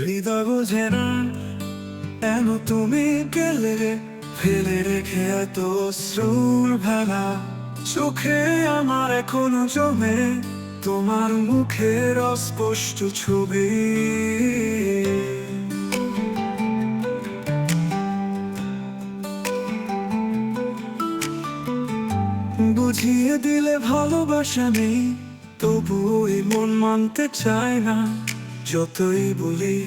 হৃদয় বোঝে না কেন তুমি গেলে ফেলে রেখে এত শ্রুর ভেলা। চোখে আমার এখনও জমে তোমার মুখের অস্পষ্ট ছবি। বুঝিয়ে দিলে ভালোবাসা নেই এই মন মানতে চায় না। যতই বলি,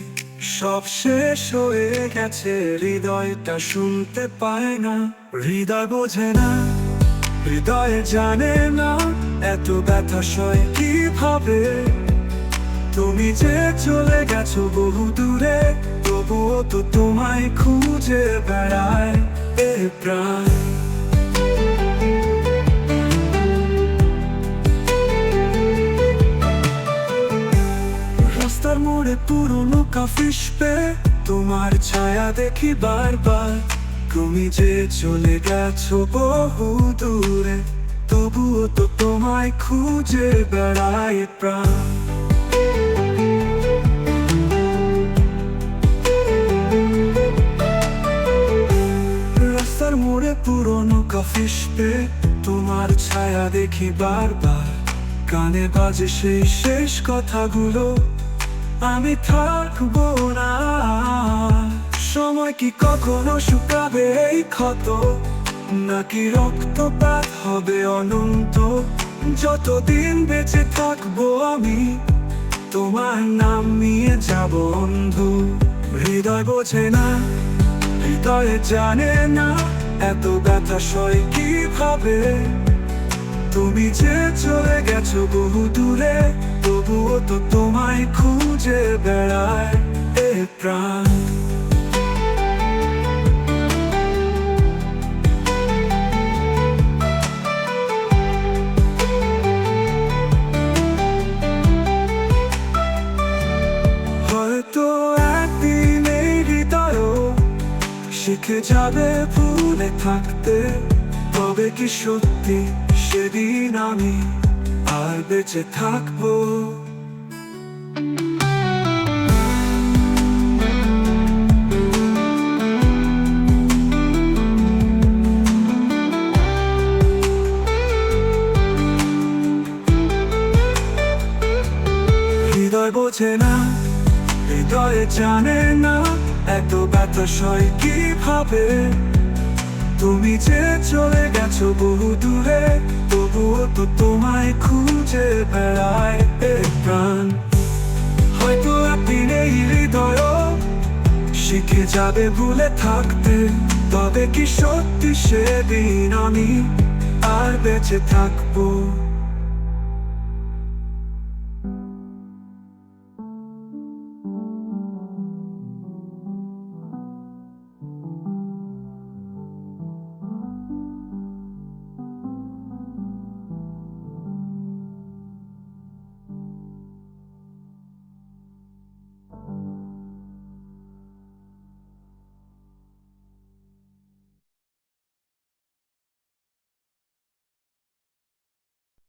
সব শেষ হয়ে গেছে, হৃদয়টা শুনতে পায় না, হৃদয় বোঝে না, হৃদয়ে জানে না, এত ব্যথা সয় কীভাবে? তুমি যে চলে গেছো বহু দূরে, তবুও তো তোমায় খুঁজে বেড়ায় এ প্রাণ। পে, তোমার ছায়া দেখি বারবার। তুমি যে চলে গেছো বহু দূরে, তবুও তো তোমায় খুঁজে বেড়ায় প্রাণ। রাস্তার মোড়ে পুরনো কফিস পে, তোমার ছায়া দেখি বারবার। কানে বাজে সেই শেষ কথাগুলো। আমি থাকব না। সময় কি কখনো শুকাবে এই ক্ষত? নাকি রক্তপাত হবে অনন্ত? যতদিন বেঁচে থাকব আমি, তোমার নাম নিয়ে যাব বন্ধু। হৃদয় বোঝে না, হৃদয়ে জানে না, এত ব্যথা সয় কীভাবে? তুমি যে চলে গেছো বহু দূরে খুঁজে বেড়ায় এ প্রাণ হয়তো একদিন এই হৃদয়ও শিখে যাবে ভুলে থাকতে তবে কি সত্যি সেদিন আমি আর বেঁচে থাকব বোঝে না, হৃদয়ে জানে না, এত ব্যথা সয় কীভাবে? তুমি যে চলে গেছো বহু দূরে, তবুও তো তোমায় খুঁজে বেড়ায় প্রাণ। হয়তো একদিন এই হৃদয়, শিখে যাবে ভুলে থাকতে, তবে কি সত্যি সেদিন আমি আর বেঁচে থাকব?